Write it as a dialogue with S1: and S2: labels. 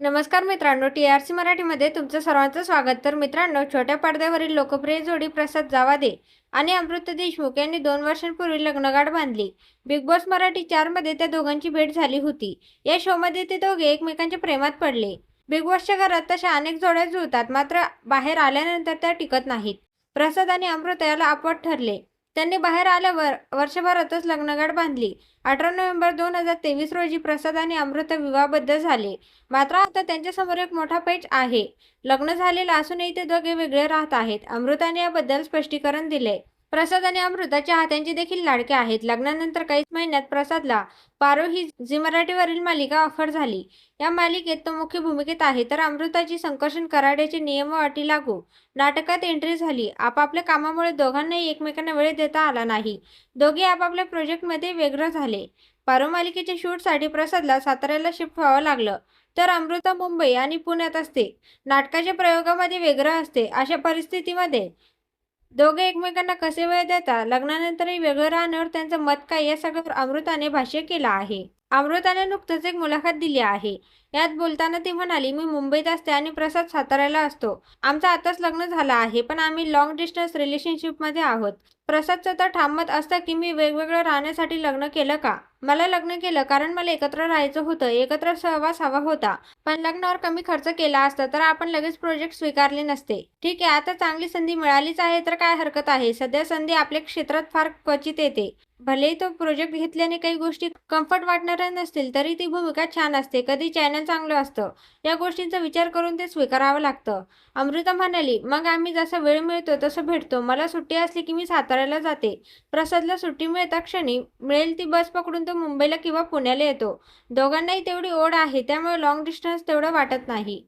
S1: नमस्कार मित्रांनो T R C मराठीमध्ये तुमचं सर्वांचं स्वागत. तर मित्रांनो छोट्या पडद्यावरील लोकप्रिय जोडी प्रसाद जावादे आणि अमृत देशमुख यांनी दोन वर्षांपूर्वी लग्नगाठ बांधली. बिग बॉस मराठी चारमध्ये त्या दोघांची भेट झाली होती. या शोमध्ये ते दोघे एकमेकांच्या प्रेमात पडले. बिग बॉसच्या घरात तशा अनेक जोड्या जुळतात मात्र बाहेर आल्यानंतर त्या टिकत नाहीत. प्रसाद आणि अमृता याला अपवाद ठरले. त्यांनी बाहेर आल्यावर वर्षभरातच लग्नगाठ बांधली. अठरा नोव्हेंबर दोन हजार तेवीस रोजी प्रसाद आणि अमृता विवाहबद्ध झाले. मात्र आता त्यांच्यासमोर एक मोठा पेच आहे. लग्न झालेलं असूनही ते दोघे वेगळे राहत आहेत. अमृताने याबद्दल स्पष्टीकरण दिले प्रसाद आणि अमृता चाहत्यांचे देखील लाडके आहेत. लग्नानंतर काहीच महिन्यात प्रसादला पारो ही झी मराठीवरील मालिका ऑफर झाली. या मालिकेत तो मुख्य भूमिकेत आहे. तर अमृताची संकर्षण कराड्याचे नियम व अटी लागू. नाटकात एंट्री झाली. आपापल्या कामामुळे दोघांनाही एकमेकांना वेळ देता आला नाही. दोघे आपापल्या प्रोजेक्टमध्ये वेगळं झाले. पारो मालिकेच्या शूटसाठी प्रसादला साताऱ्याला शिफ्ट व्हावं लागलं. तर अमृता मुंबई आणि पुण्यात असते. नाटकाच्या प्रयोगामध्ये वेगळं असते. अशा परिस्थितीमध्ये दोघे एकमेकांना कसे वेळ देता लग्नानंतरही वेगळं राहण्यावर त्यांचं मत काय? या सगळ्यावर अमृताने भाष्य केलं आहे. अमृताने नुकतंच एक मुलाखत दिली आहे. यात बोलताना ती म्हणाली मी मुंबईत असते आणि प्रसाद साताऱ्याला असतो. आमचं आताच लग्न झालं आहे पण आम्ही लॉंग डिस्टन्स रिलेशनशिपमध्ये आहोत. प्रसादचं तर ठामत असतं की मी वेगवेगळं राहण्यासाठी लग्न केलं का? मला लग्न केलं कारण मला एकत्र राहायचं होतं. एकत्र सहवास हवा होता. पण लग्नावर कमी खर्च केला असता तर आपण लगेच प्रोजेक्ट स्वीकारले नसते. ठीक आहे आता चांगली संधी मिळालीच आहे तर काय हरकत आहे? सध्या संधी आपल्या क्षेत्रात फार क्वचित येते. भलेही तो प्रोजेक्ट घेतल्याने काही गोष्टी कम्फर्ट वाटणाऱ्या नसतील तरी ती भूमिका छान असते. कधी चॅनल चांगलं असतं या गोष्टींचा विचार करून ते स्वीकारावं लागतं. अमृता म्हणाली मग आम्ही जसा वेळ मिळतो तसं भेटतो. मला सुट्टी असली की मी साताऱ्याला जाते. प्रसादला सुट्टी मिळता क्षणी मिळेल ती बस पकडून तो मुंबईला किंवा पुण्याला येतो. दोघांनाही तेवढी ओढ आहे त्यामुळे लाँग डिस्टन्स तेवढं वाटत नाही.